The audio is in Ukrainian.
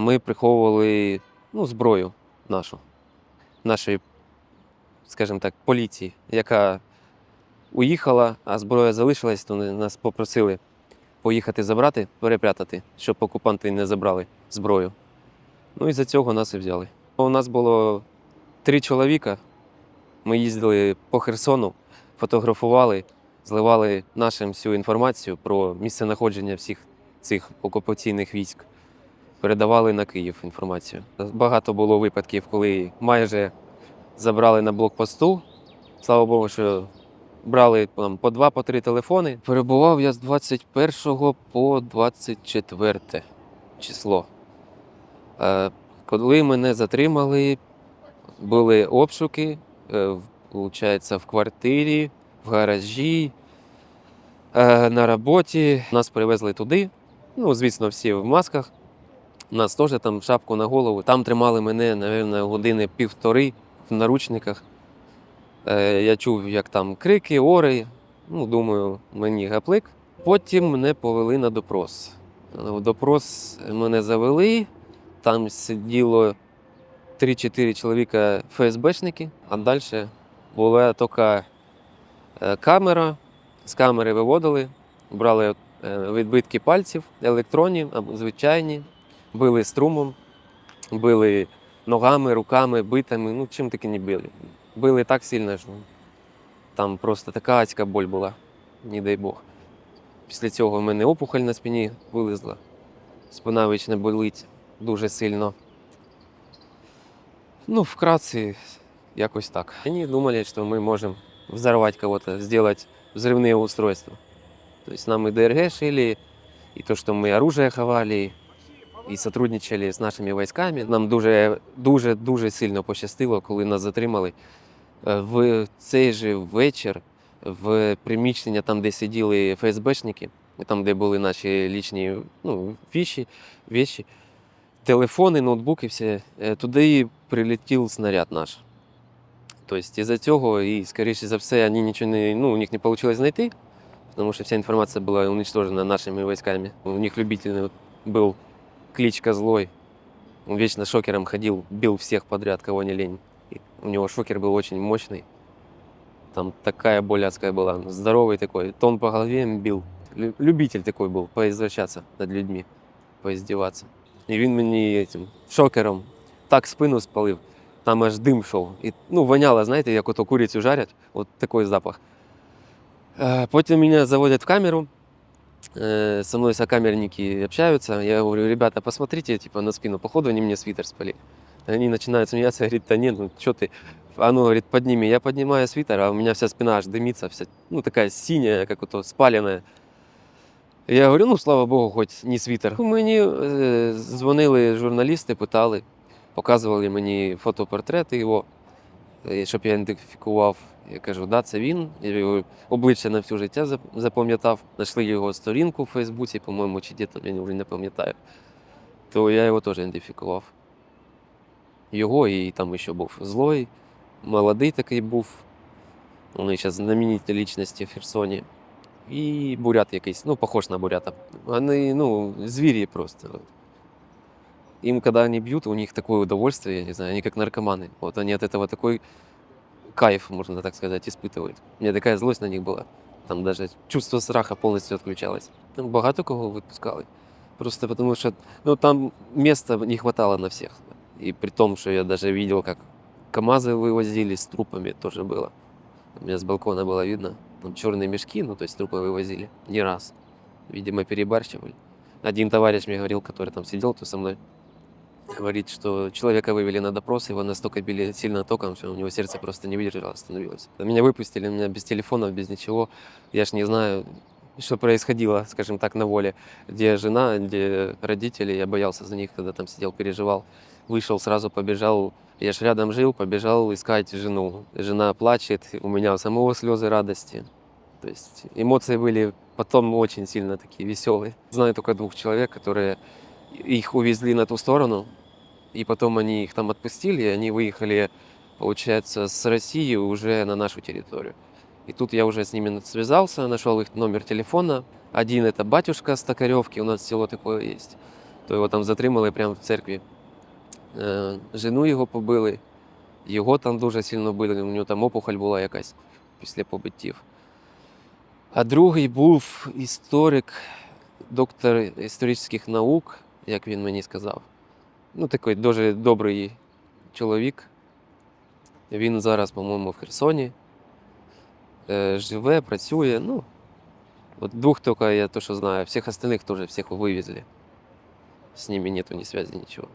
Ми приховували ну, зброю нашу, нашої, скажімо так, поліції, яка уїхала, а зброя залишилась, то нас попросили поїхати забрати, перепрятати, щоб окупанти не забрали зброю. Ну і за цього нас і взяли. У нас було три чоловіка. Ми їздили по Херсону, фотографували, зливали нашим всю інформацію про місценаходження всіх цих окупаційних військ. Передавали на Київ інформацію. Багато було випадків, коли майже забрали на блокпосту. Слава Богу, що брали там, по два, по три телефони. Перебував я з 21 по 24 число. Е, Коли мене затримали, були обшуки, е, виходить, в квартирі, в гаражі, е, на роботі. Нас привезли туди. Ну, звісно, всі в масках. Нас теж там шапку на голову. Там тримали мене, мабуть, години півтори в наручниках. Е, Я чув, як там крики, ори. Ну, думаю, мені гаплик. Потім мене повели на допрос. Е, В допрос мене завели, там сиділо 3-4 чоловіка ФСБшники, а далі була тільки е, камера. З камери виводили, брали е, відбитки пальців, електронні або звичайні, били струмом, били ногами, руками, битами, ну чим таки не били. Били так сильно, що там просто така адська боль була, не дай Бог. Після цього в мене опухоль на спині вилізла. Спина вічно болить дуже сильно. Ну, вкратце, якось так. Они думали, что мы можем взорвать кого-то, сделать взрывные устройства. То есть нам и ДРГ шили, и то, что мы оружие ховали, і сотрудничали з нашими військами. Нам дуже, дуже, дуже сильно пощастило, коли нас затримали. Е, В цей же вечір в приміщення, там, де сиділи ФСБшники, там, де були наші лічні ну, віші, віші, телефони, ноутбуки, все, е, туди прилетів снаряд наш. Тобто, із-за цього, і, скоріше за все, вони нічого не, ну, у них не вийшло знайти, тому що вся інформація була уничтожена нашими військами. У них любительний був кличка злой. Он вечно шокером ходил, бил всех подряд, кого не лень. И у него шокер был очень мощный. Там такая боль адская была. Здоровый такой. То он по голове им бил. Лю- Любитель такой был, поизвращаться над людьми, поиздеваться. І він мені этим шокером так спину спалив, там аж дим йшов. І, ну, воняло, знаєте, як ото курицю жарять, от такий запах. Е, Потім мене заводять в камеру, э, Со мной сокамерники общаются, я говорю, ребята, посмотрите, типа, на спину, походу они мне свитер спалили. Они начинают смеяться, говорит, да нет, ну что ты, ну, говорит, подними. Я поднимаю свитер, а у меня вся спина аж дымится, вся, ну, такая синяя, как вот спаленная. Я говорю, ну, слава Богу, хоч не світер. Мені е, дзвонили журналісти, питали, показували мені фотопортрети його, щоб я ідентифікував. Я кажу, да, це він. Я його обличчя на всю життя запам'ятав. Знайшли його сторінку в Фейсбуці, по-моєму, чи де там, я вже не пам'ятаю. То я його теж ідентифікував. Його і там ще був злой, молодий такий був. Вони зараз знамениті лічності в Херсоні. І бурят якийсь, ну, похож на бурята. Вони, ну, звірі просто. Им, когда они бьют, у них такое удовольствие, я не знаю, они как наркоманы. Вот они от этого такой кайф, можно так сказать, испытывают. У меня такая злость на них была. Там даже чувство страха полностью отключалось. Там багато кого выпускали. Просто потому что ну, там места не хватало на всех. И при том, что я даже видел, как КАМАЗы вывозили с трупами, тоже было. У меня с балкона было видно. Там черные мешки, ну то есть трупы вывозили. Не раз. Видимо, перебарщивали. Один товарищ мне говорил, который там сидел, то со мной, говорит, что человека вывели на допрос, его настолько били сильно током, что у него сердце просто не выдержало, остановилось. Меня выпустили, меня без телефона, без ничего. Я ж не знаю, что происходило, скажем так, на воле. Где жена, где родители, я боялся за них, когда там сидел, переживал. Вышел, сразу побежал, я ж рядом жил, побежал искать жену. Жена плачет, у меня у самого слезы радости. То есть эмоции были потом очень сильно такие веселые. Знаю только двух человек, которые их увезли на ту сторону, и потом они их там отпустили, и они выехали, получается, с России уже на нашу территорию. И тут я уже с ними связался, нашел их номер телефона. Один это батюшка с Токаревки, у нас село такое есть. то його там затримали прямо в церкві. Е, Жену його побили, його там дуже сильно били, у нього там опухоль була якась після побиттів. А другий був історик, доктор історичних наук, Як він мені сказав. Ну, такий дуже добрий чоловік. Він зараз, по-моєму, в Херсоні. Е, живе, працює. Ну, от двох тільки я то, що знаю. всіх остальних теж всіх вивезли. С ними нету ни связи, ничего.